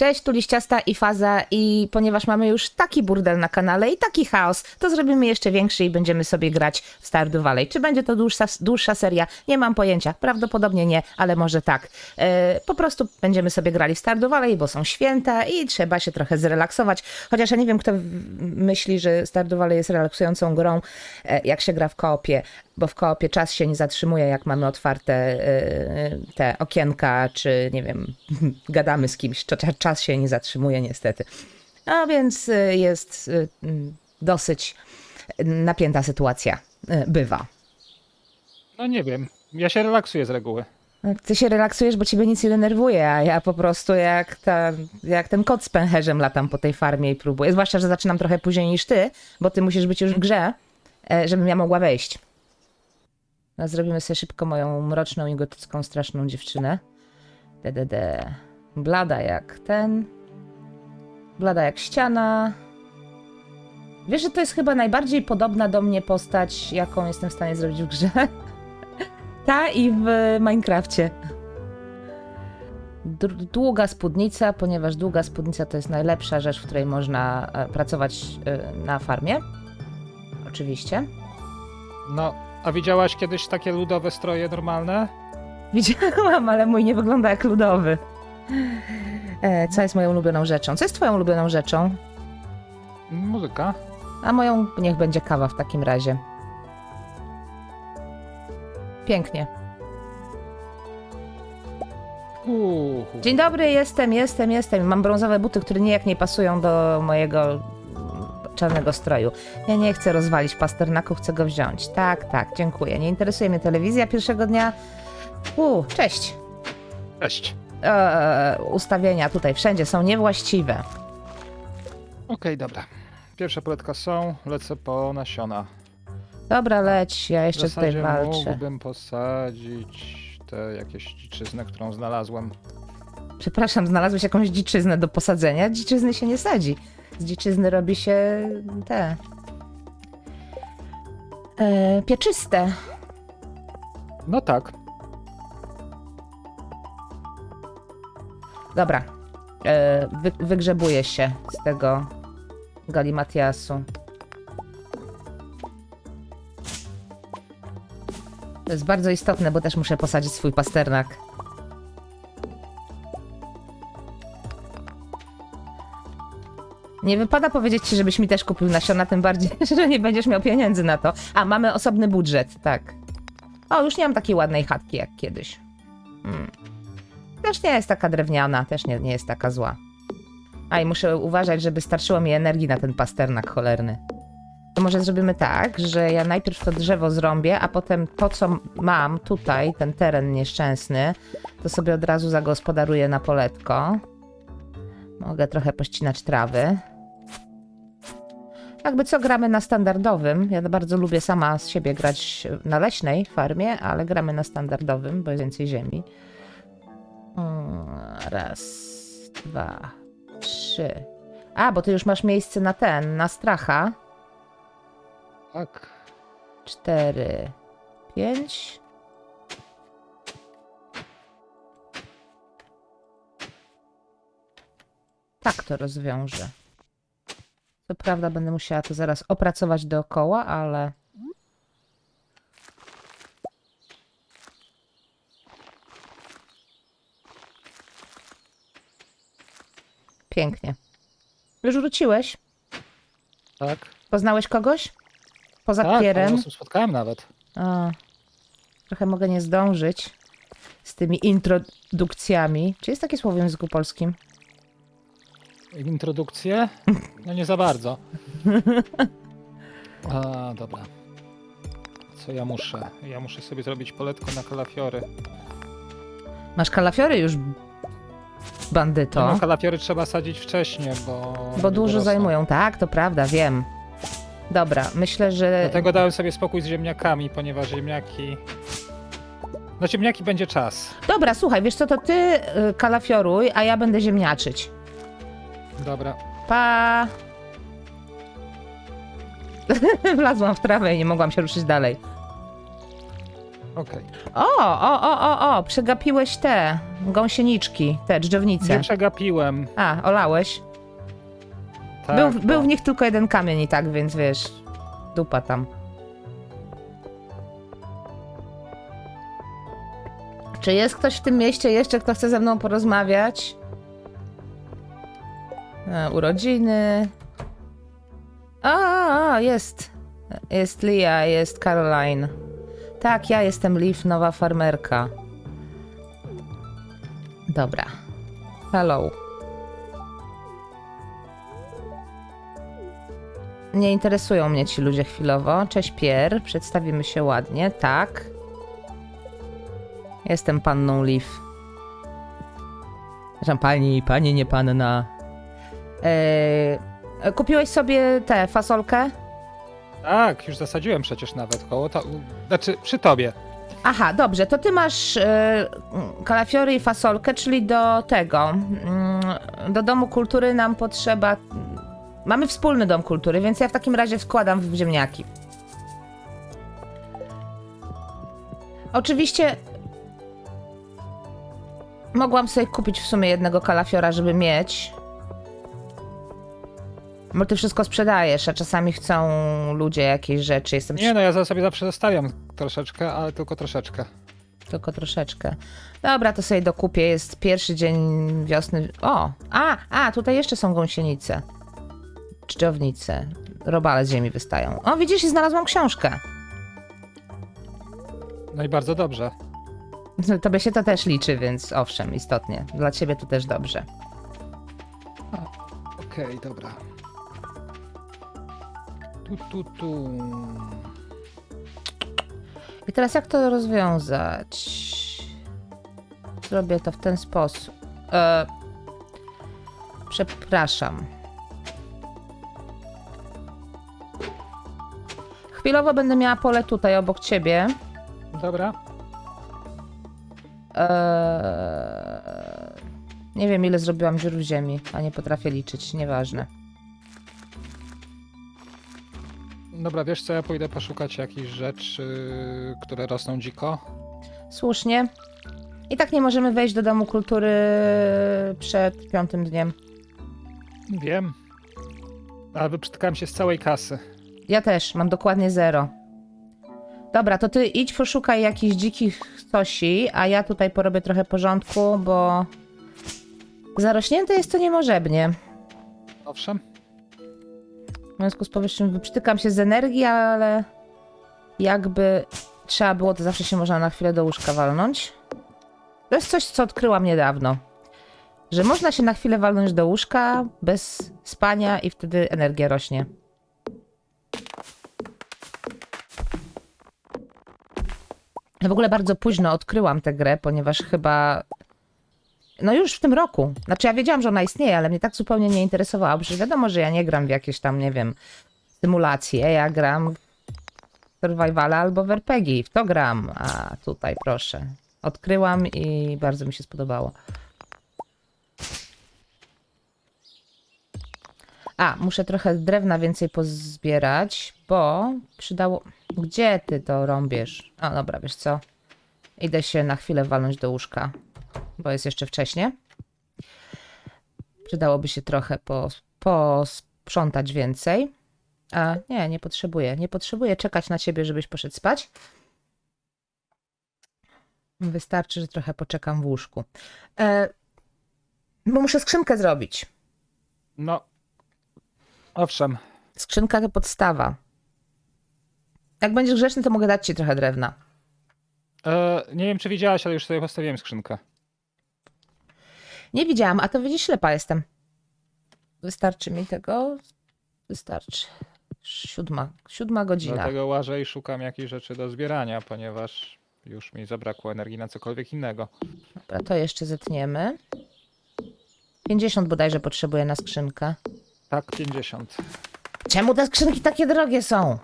Cześć, tu Liściasta i Faza i ponieważ mamy już taki burdel na kanale i taki chaos, to zrobimy jeszcze większy i będziemy sobie grać w Stardew Valley. Czy będzie to dłuższa, dłuższa seria? Nie mam pojęcia. Prawdopodobnie nie, ale może tak. E, po prostu będziemy sobie grali w Stardew Valley, bo są święta i trzeba się trochę zrelaksować. Chociaż ja nie wiem, kto myśli, że Stardew Valley jest relaksującą grą, e, jak się gra w koopie, bo w koopie czas się nie zatrzymuje, jak mamy otwarte e, te okienka, czy nie wiem, gadamy z kimś, czas się nie zatrzymuje niestety. A więc e, jest mm, dosyć napięta sytuacja. Bywa. No nie wiem. Ja się relaksuję z reguły. Ty się relaksujesz, bo ciebie nic nie denerwuje, a ja po prostu jak, ta, jak ten kot z pęcherzem latam po tej farmie i próbuję. Zwłaszcza, że zaczynam trochę później niż ty, bo ty musisz być już w grze, e, żebym ja mogła wejść. No, zrobimy sobie szybko moją mroczną i gotycką straszną dziewczynę. DDD. Blada jak ten. Blada jak ściana. Wiesz, że to jest chyba najbardziej podobna do mnie postać, jaką jestem w stanie zrobić w grze? Ta i w Minecrafcie. Długa spódnica, ponieważ długa spódnica to jest najlepsza rzecz, w której można e, pracować e, na farmie. Oczywiście. No, a widziałaś kiedyś takie ludowe stroje normalne? Widziałam, ale mój nie wygląda jak ludowy. E, co jest moją ulubioną rzeczą? Co jest twoją ulubioną rzeczą? Muzyka. A moją niech będzie kawa w takim razie. Pięknie. Uuu. Dzień dobry, jestem, jestem, jestem. Mam brązowe buty, które nijak nie pasują do mojego stroju. Ja nie chcę rozwalić pasternaku, chcę go wziąć. Tak, tak, dziękuję. Nie interesuje mnie telewizja pierwszego dnia. U, cześć. Cześć. Eee, ustawienia tutaj wszędzie są niewłaściwe. Okej, dobra. Pierwsze poletka są, lecę po nasiona. Dobra, leć, ja W jeszcze tutaj zasadzie walczę. mógłbym posadzić tę jakieś dziczyznę, którą znalazłem. Przepraszam, znalazłeś jakąś dziczyznę do posadzenia? Dziczyzny się nie sadzi. Z dziczyzny robi się te. E, pieczyste. No tak. Dobra. E, wy, wygrzebuję się z tego galimatiasu. To jest bardzo istotne, bo też muszę posadzić swój pasternak. Nie wypada powiedzieć ci, żebyś mi też kupił nasiona, tym bardziej, że nie będziesz miał pieniędzy na to. A, mamy osobny budżet, tak. O, już nie mam takiej ładnej chatki jak kiedyś. Hmm. Też nie jest taka drewniana, też nie, nie jest taka zła. A i muszę uważać, żeby starczyło mi energii na ten pasternak cholerny. To może zrobimy tak, że ja najpierw to drzewo zrąbię, a potem to, co mam tutaj, ten teren nieszczęsny, to sobie od razu zagospodaruję na poletko. Mogę trochę pościnać trawy. Jakby co gramy na standardowym. Ja bardzo lubię sama z siebie grać na leśnej farmie, ale gramy na standardowym, bo jest więcej ziemi. Mm, Raz, dwa, trzy. A, bo ty już masz miejsce na ten, na stracha. Tak. Cztery, pięć. Tak to rozwiążę. Co prawda będę musiała to zaraz opracować dookoła, ale... Pięknie. Już wróciłeś? Tak. Poznałeś kogoś? Poza tak, Pierem? osób spotkałem nawet. A, trochę mogę nie zdążyć z tymi introdukcjami. Czy jest takie słowo w języku polskim? Introdukcję? No nie za bardzo. A, dobra. Co ja muszę? Ja muszę sobie zrobić poletko na kalafiory. Masz kalafiory już, To? bandyto, No, kalafiory trzeba sadzić wcześniej, bo... bo dużo dorosną. zajmują. Tak, to prawda, wiem. Dobra, myślę, że... Dlatego dałem sobie spokój z ziemniakami, ponieważ ziemniaki... Na ziemniaki będzie czas. Dobra, słuchaj, wiesz co, to ty y, kalafioruj, a ja będę ziemniaczyć. Dobra. Pa! Wlazłam w trawę i nie mogłam się ruszyć dalej. Okej. O, o, o, o, o, przegapiłeś te gąsieniczki, te dżdżownice. Nie przegapiłem. A, olałeś? Tak, był, bo- był w nich tylko jeden kamień i tak, więc wiesz, dupa tam. Czy jest ktoś w tym mieście jeszcze, kto chce ze mną porozmawiać? E, urodziny. A, a, jest. Jest Lia, jest Caroline. Tak, ja jestem Liv, nowa farmerka. Dobra. Hello. Nie interesują mnie ci ludzie chwilowo. Cześć Pier, przedstawimy się ładnie, tak. Jestem panną Liv. Przepraszam, pani, pani, nie panna. Eee, kupiłeś sobie tę fasolkę? Tak, już zasadziłem przecież nawet koło to. Znaczy, przy tobie. Aha, dobrze, to ty masz e, kalafiory i fasolkę, czyli do tego. mm, Do domu kultury nam potrzeba. Mamy wspólny dom kultury, więc ja w takim razie wkładam w ziemniaki. Oczywiście mogłam sobie kupić w sumie jednego kalafiora, żeby mieć. Bo ty wszystko sprzedajesz, a czasami chcą ludzie jakieś rzeczy. Jestem Nie no, ja za- sobie zawsze zostawiam troszeczkę, ale tylko troszeczkę. Tylko troszeczkę. Dobra, to sobie dokupię. Jest pierwszy dzień wiosny. O! A, a, tutaj jeszcze są gąsienice. Czczownice. Robale z ziemi wystają. O, widzisz, i znalazłam książkę. No i bardzo dobrze. Tobie się to też liczy, więc owszem, istotnie. Dla ciebie to też dobrze. Okej, dobra. Tu, tu, tu. I teraz jak to rozwiązać? Zrobię to w ten sposób. E, przepraszam. Chwilowo będę miała pole tutaj obok ciebie. Dobra. Eee, nie wiem, ile zrobiłam dziur w ziemi, a nie potrafię liczyć, nieważne. Dobra, wiesz co, ja pójdę poszukać jakichś rzeczy, które rosną dziko. Słusznie. I tak nie możemy wejść do domu kultury przed piątym dniem. Wiem. Ale wyprztkałem się z całej kasy. Ja też, mam dokładnie zero. Dobra, to ty idź poszukaj jakichś dzikich cosi, a ja tutaj porobię trochę porządku, bo zarośnięte jest to niemożebnie. Owszem. W związku z powyższym wyprztykam się z energii, ale jakby trzeba było, to zawsze się można na chwilę do łóżka walnąć. To jest coś, co odkryłam niedawno. Że można się na chwilę walnąć do łóżka bez spania i wtedy energia rośnie. Ja w ogóle bardzo późno odkryłam tę grę, ponieważ chyba. No już w tym roku. Znaczy ja wiedziałam, że ona istnieje, ale mnie tak zupełnie nie interesowała. Przecież wiadomo, że ja nie gram w jakieś tam, nie wiem, symulacje. Ja gram w survivala albo w RPG. W to gram. A tutaj proszę. Odkryłam i bardzo mi się spodobało. A, muszę trochę drewna więcej pozbierać, bo przydało... Gdzie ty to rąbiesz? A, dobra, wiesz co? Idę się na chwilę walnąć do łóżka, bo jest jeszcze wcześnie. Przydałoby się trochę pos- posprzątać więcej. A nie, nie potrzebuję. Nie potrzebuję czekać na ciebie, żebyś poszedł spać. Wystarczy, że trochę poczekam w łóżku. E, bo muszę skrzynkę zrobić. No. Owszem. Skrzynka to podstawa. Jak będziesz grzeczny, to mogę dać ci trochę drewna. E, nie wiem, czy widziałaś, ale już sobie postawiłem skrzynkę. Nie widziałam, a to widzisz, ślepa jestem. Wystarczy mi tego. Wystarczy. Siódma, siódma godzina. Dlatego łażę i szukam jakichś rzeczy do zbierania, ponieważ już mi zabrakło energii na cokolwiek innego. Dobra, to jeszcze zetniemy. 50 bodajże potrzebuję na skrzynkę. Tak, 50. Czemu te skrzynki takie drogie są?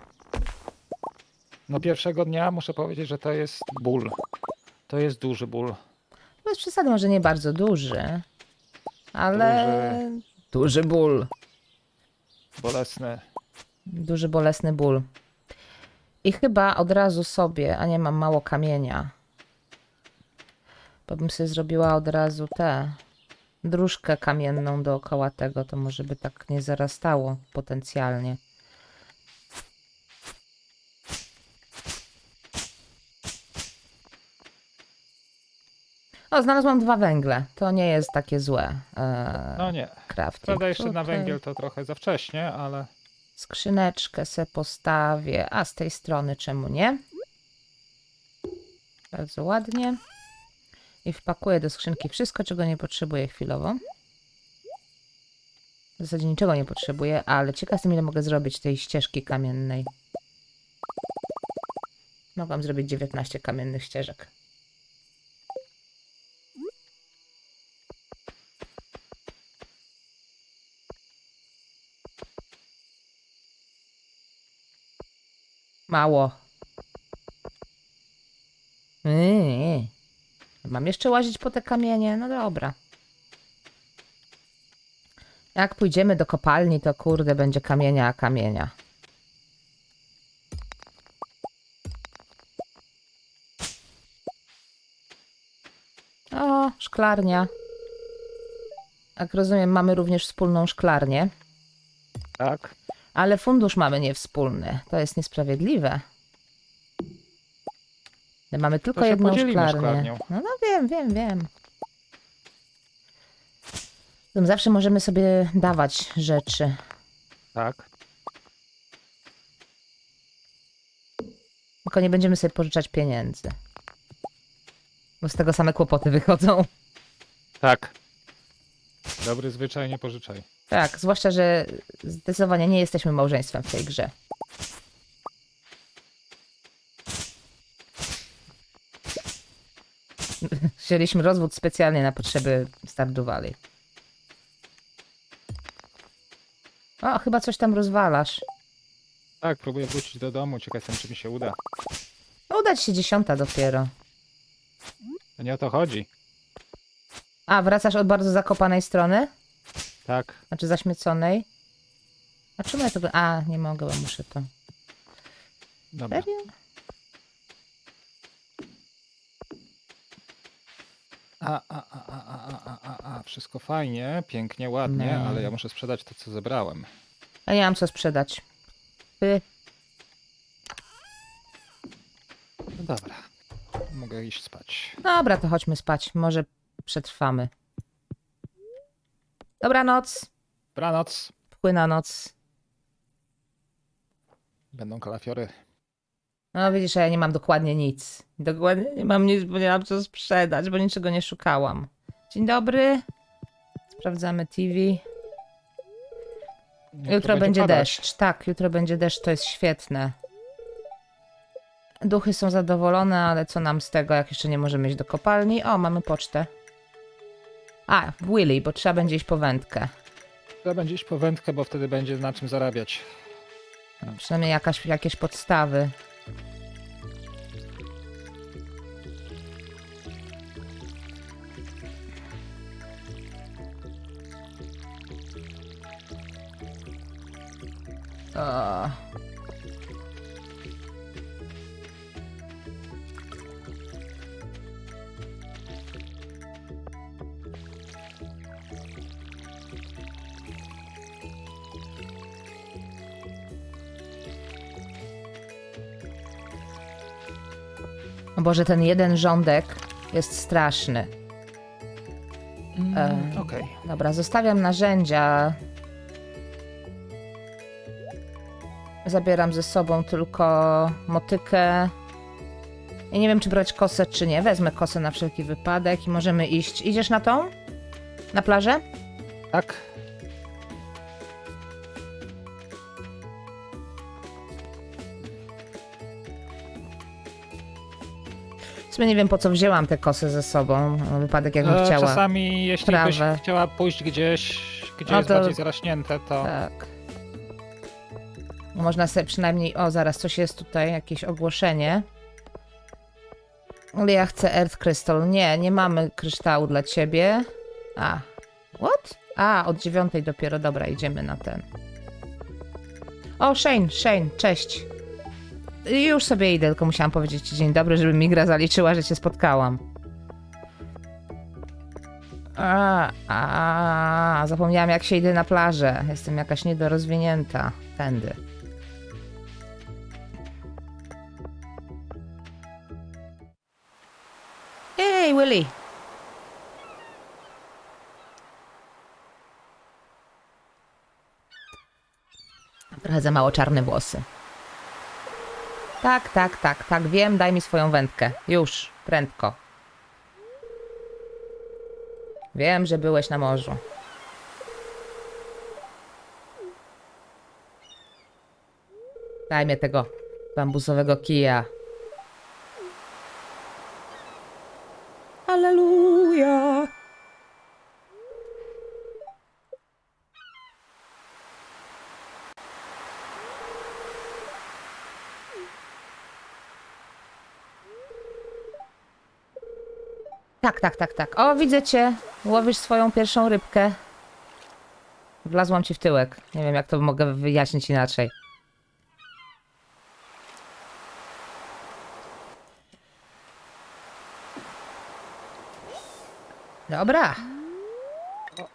No pierwszego dnia muszę powiedzieć, że to jest ból. To jest duży ból. Bez przesady, może nie bardzo duży. Ale. Duży ból. Bolesny. Duży bolesny ból. I chyba od razu sobie, a nie mam mało kamienia. Bo bym sobie zrobiła od razu tę dróżkę kamienną dookoła tego, to może by tak nie zarastało potencjalnie. O, znalazłam dwa węgle. To nie jest takie złe. E, No nie. crafting. Prawda, jeszcze na Tutaj węgiel to trochę za wcześnie, ale Skrzyneczkę se postawię, a z tej strony czemu nie? Bardzo ładnie. I wpakuję do skrzynki wszystko, czego nie potrzebuję chwilowo. W zasadzie niczego nie potrzebuję, ale ciekaw jestem, ile mogę zrobić tej ścieżki kamiennej. Mogłam zrobić 19 kamiennych ścieżek. Mało. Yy. Mam jeszcze łazić po te kamienie? No dobra. Jak pójdziemy do kopalni, to kurde będzie kamienia, kamienia. O, szklarnia. Jak rozumiem, mamy również wspólną szklarnię. tak. Ale fundusz mamy niewspólny. To jest niesprawiedliwe. Mamy tylko się jedną podzielimy szklarnię. szklarnią. No, no wiem, wiem, wiem. Zatem Zawsze możemy sobie dawać rzeczy. Tak. Tylko nie będziemy sobie pożyczać pieniędzy. Bo z tego same kłopoty wychodzą. Tak. Dobry zwyczaj, nie pożyczaj. Tak, zwłaszcza, że zdecydowanie nie jesteśmy małżeństwem w tej grze. Wzięliśmy rozwód specjalnie na potrzeby Stardew Valley. O, chyba coś tam rozwalasz. Tak, próbuję wrócić do domu, ciekaw jestem, czy mi się uda. No, udać się dziesiąta dopiero. To nie o to chodzi. A, wracasz od bardzo zakopanej strony? Tak. Znaczy zaśmieconej? A czemu ja tego... A, nie mogę, bo muszę to... Dobra. Serio? A, a, a, a, a, a, a, a, wszystko fajnie, pięknie, ładnie, No. ale ja muszę sprzedać to, co zebrałem. Ja nie mam co sprzedać. Ty. No dobra. Mogę iść spać. Dobra, to chodźmy spać. Może przetrwamy. Dobranoc. Dobranoc. Płyna noc. Będą kalafiory. No widzisz, a ja nie mam dokładnie nic. Dokładnie nie mam nic, bo nie mam co sprzedać, bo niczego nie szukałam. Dzień dobry. Sprawdzamy TV. Jutro, będzie, padać. deszcz. Tak, jutro będzie deszcz, to jest świetne. Duchy są zadowolone, ale co nam z tego, jak jeszcze nie możemy iść do kopalni? O, mamy pocztę. A, Willy, bo trzeba będzie iść po wędkę. Trzeba będzie iść po wędkę, bo wtedy będzie na czym zarabiać. No, przynajmniej jakaś, jakieś podstawy. O. O Boże, ten jeden rządek jest straszny. Mm, Okej. Dobra, zostawiam narzędzia. Zabieram ze sobą tylko motykę. Ja nie wiem, czy brać kosę, czy nie. Wezmę kosę na wszelki wypadek i możemy iść. Idziesz na tą? Na plażę? Tak. Sumie nie wiem, po co wzięłam tę kosę ze sobą. Na wypadek, jakbym E, chciała. Czasami, jeśli trawę. byś chciała pójść gdzieś, gdzie No jest to- bardziej zaraśnięte, to Tak. Można sobie przynajmniej. O, zaraz, coś jest tutaj, jakieś ogłoszenie. Ale ja chcę Earth Crystal. Nie, nie mamy kryształu dla ciebie. A. What? A, od dziewiątej dopiero. Dobra, idziemy na ten. O, Shane, Shane, cześć. Już sobie idę, tylko musiałam powiedzieć ci dzień dobry, żeby mi gra zaliczyła, że cię spotkałam. A, a, zapomniałam jak się idzie na plażę. Jestem jakaś niedorozwinięta. Tędy. Ej, Willy! Trochę za mało czarne włosy. Tak, tak, tak, tak, wiem, daj mi swoją wędkę. Już, prędko. Wiem, że byłeś na morzu. Daj mnie tego bambusowego kija. Tak, tak, tak, tak. O, widzę cię. Łowisz swoją pierwszą rybkę. Wlazłam ci w tyłek. Nie wiem, jak to mogę wyjaśnić inaczej. Dobra.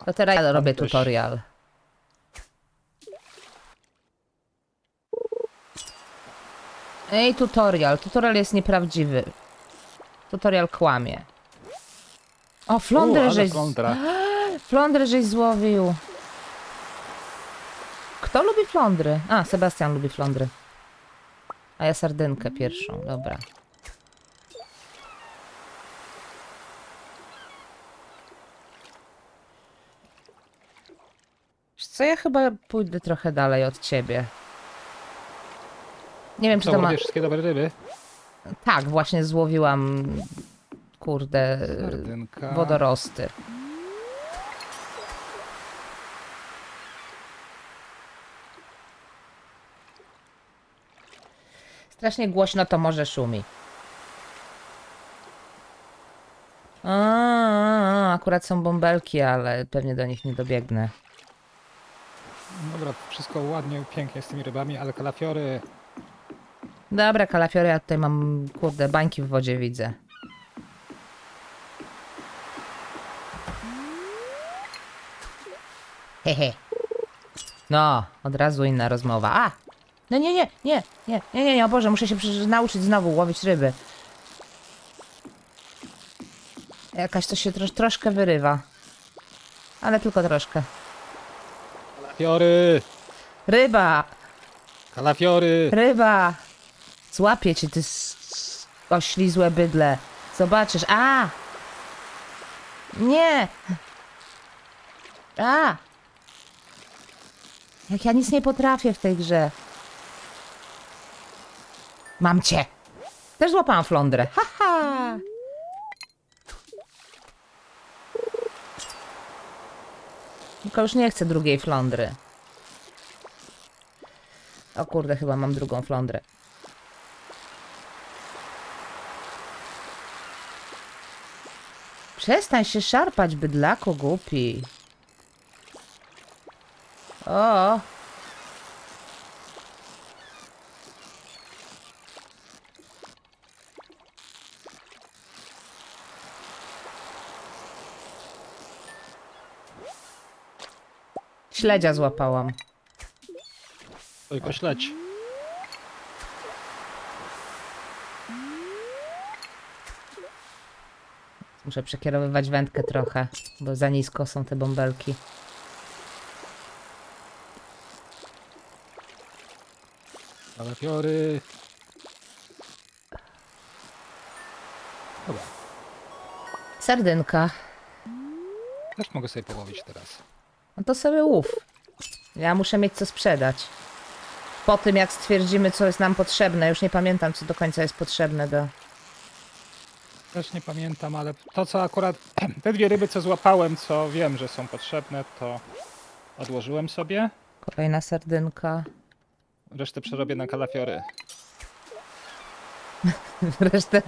To teraz ja robię tutorial. Ej, tutorial. Tutorial jest nieprawdziwy. Tutorial kłamie. O, U, flądrę ale żeś... Flądrę żeś złowił. Kto lubi flądry? A, Sebastian lubi flądry. A ja sardynkę pierwszą, dobra. Wiesz Co ja chyba pójdę trochę dalej od ciebie. Nie wiem, czy to ma. wszystkie dobre ryby? Tak, właśnie złowiłam. Kurde. Sardynka. Wodorosty. Strasznie głośno to może szumi. A, a, a, akurat są bąbelki, ale pewnie do nich nie dobiegnę. Dobra, wszystko ładnie, pięknie z tymi rybami, ale kalafiory... Dobra, kalafiory, ja tutaj mam, kurde, bańki w wodzie widzę. Hehe. No, od razu inna rozmowa. A! No nie, nie, nie, nie, nie, nie, nie, o Boże, muszę się przecież nauczyć znowu łowić ryby. Jakaś to się trosz, troszkę wyrywa. Ale tylko troszkę. Kalafiory! Ryba! Kalafiory! Ryba! Złapię cię, ty oślizłe bydle. Zobaczysz. A! Nie! A! Jak ja nic nie potrafię w tej grze. Mam cię! Też złapałam flądrę. Haha! Tylko już nie chcę drugiej flądry. O kurde, chyba mam drugą flądrę. Przestań się szarpać, bydlaku głupi. O! Śledzia złapałam. Tylko śledź. Muszę przekierowywać wędkę trochę, bo za nisko są te bąbelki. Kalafiory! Dobra, Sardynka. też mogę sobie połowić teraz. No to sobie łów. Ja muszę mieć co sprzedać. Po tym, jak stwierdzimy, co jest nam potrzebne, już nie pamiętam, co do końca jest potrzebne do. Też nie pamiętam, ale to co akurat... Te dwie ryby, co złapałem, co wiem, że są potrzebne, to odłożyłem sobie. Kolejna sardynka. Resztę przerobię na kalafiory. Resztę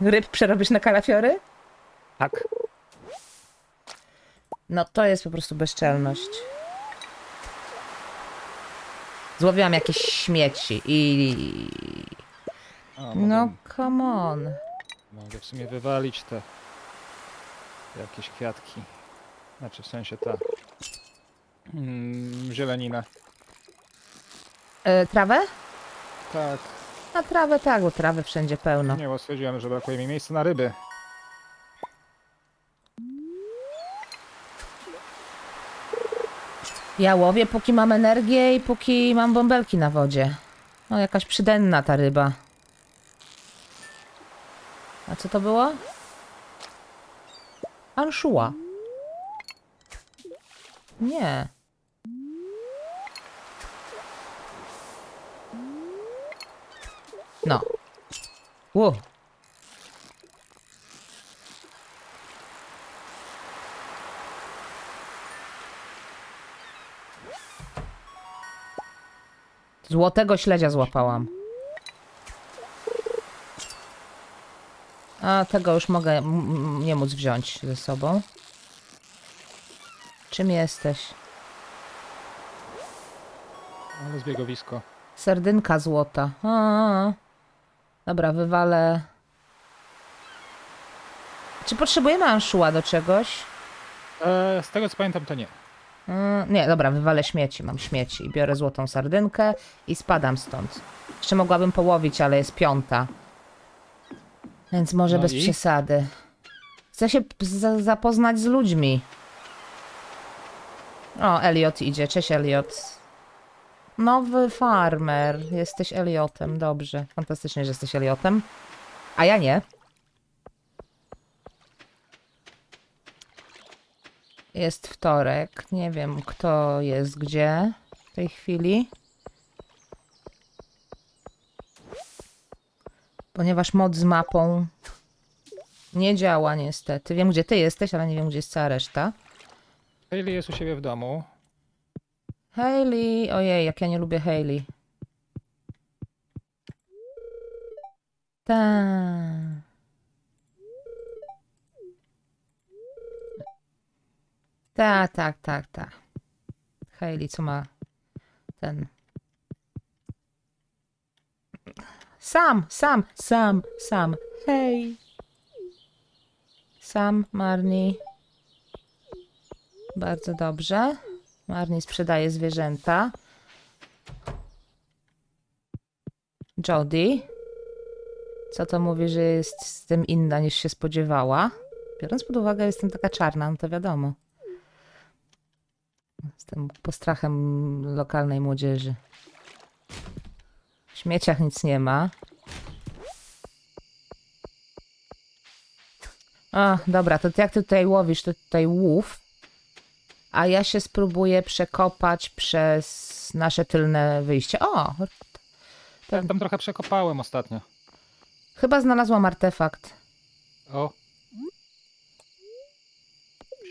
ryb przerobisz na kalafiory? Tak. No to jest po prostu bezczelność. Złowiłam jakieś śmieci i... Mogę, No, come on. mogę w sumie wywalić te jakieś kwiatki. Znaczy w sensie ta mm, zieleninę. E, trawę? Tak, A trawę tak, bo trawy wszędzie pełno. nie, bo stwierdziłem, że brakuje mi miejsca na ryby. Ja łowię, póki mam energię i póki mam bąbelki na wodzie. No, jakaś przydenna ta ryba. A co to było? Anszua. Nie. No. Ło. Złotego śledzia złapałam. A tego już mogę nie móc wziąć ze sobą. Czym jesteś? Ale zbiegowisko. Serdynka złota. A, dobra, wywalę. Czy potrzebujemy anszua do czegoś? E, z tego co pamiętam to nie. Mm, nie, dobra, wywalę śmieci. Mam śmieci. Biorę złotą sardynkę i spadam stąd. Jeszcze mogłabym połowić, ale jest piąta. Więc może No bez i? przesady. Chcę się p- za- zapoznać z ludźmi. O, Elliot idzie. Cześć, Elliot. Nowy farmer. Jesteś Elliotem. Dobrze. Fantastycznie, że jesteś Elliotem. A ja nie. Jest wtorek. Nie wiem, kto jest gdzie w tej chwili. Ponieważ mod z mapą nie działa niestety. Wiem, gdzie ty jesteś, ale nie wiem, gdzie jest cała reszta. Hayley jest u siebie w domu. Hailey. Ojej, jak ja nie lubię Hailey. Ta. Ta, tak, tak, tak. Hailey, co ma ten. Sam, sam, sam, sam. Hej. Sam, Marni. Bardzo dobrze. Marni sprzedaje zwierzęta. Jody. Co to mówi, że jest z tym inna niż się spodziewała? Biorąc pod uwagę, jestem taka czarna, no to wiadomo. Jestem postrachem lokalnej młodzieży. W śmieciach nic nie ma. A, dobra, to jak ty tutaj łowisz, to tutaj łów. A ja się spróbuję przekopać przez nasze tylne wyjście. O, Ja tam trochę przekopałem ostatnio. chyba znalazłam artefakt. O.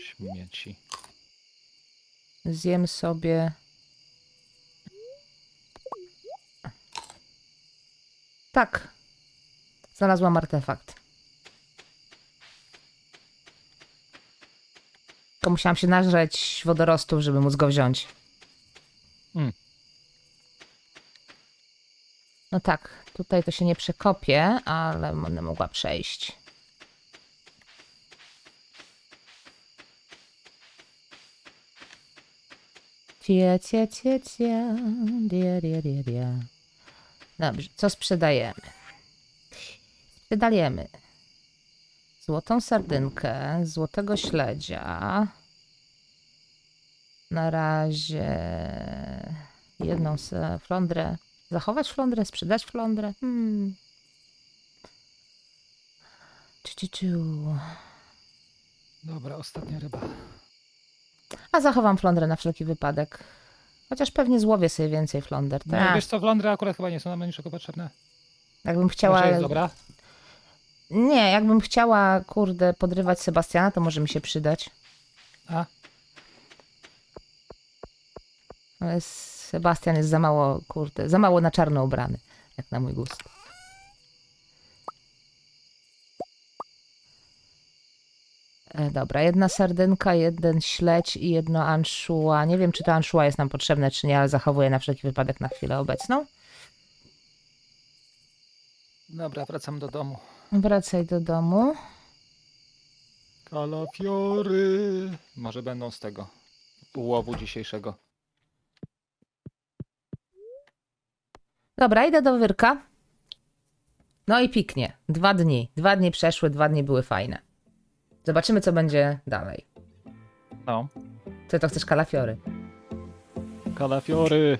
Śmieci. Zjem sobie. Tak. Znalazłam artefakt. Tylko musiałam się nażreć wodorostów, żeby móc go wziąć. Mm. No tak, tutaj to się nie przekopie, ale będę mogła przejść. Cie, cie, cie, cie. Die, die, die, die. Dobrze, co sprzedajemy? Sprzedajemy złotą sardynkę, złotego śledzia. Na razie jedną s- flądrę. Zachować flądrę, sprzedać flądrę. Hmm. Ciu, ciu, ciu. Dobra, ostatnia ryba. A zachowam flądrę na wszelki wypadek. Chociaż pewnie złowię sobie więcej fląder. No, Tak. wiesz co, flądry akurat chyba nie są nam niczego potrzebne. Jakbym chciała. Może jest dobra? Nie, jakbym chciała, kurde, podrywać Sebastiana, to może mi się przydać. A, Ale Sebastian jest za mało, kurde, za mało na czarno ubrany, jak na mój gust. E, dobra, jedna sardynka, jeden śledź i jedno anszua. Nie wiem, czy to anszua jest nam potrzebne, czy nie, ale zachowuję na wszelki wypadek na chwilę obecną. Dobra, wracam do domu. Wracaj do domu. Kalafiory. Może będą z tego ułowu dzisiejszego. Dobra, idę do wyrka. No i piknie. Dwa dni. Dwa dni przeszły, dwa dni były fajne. Zobaczymy, co będzie dalej. No. Ty to chcesz kalafiory. Kalafiory.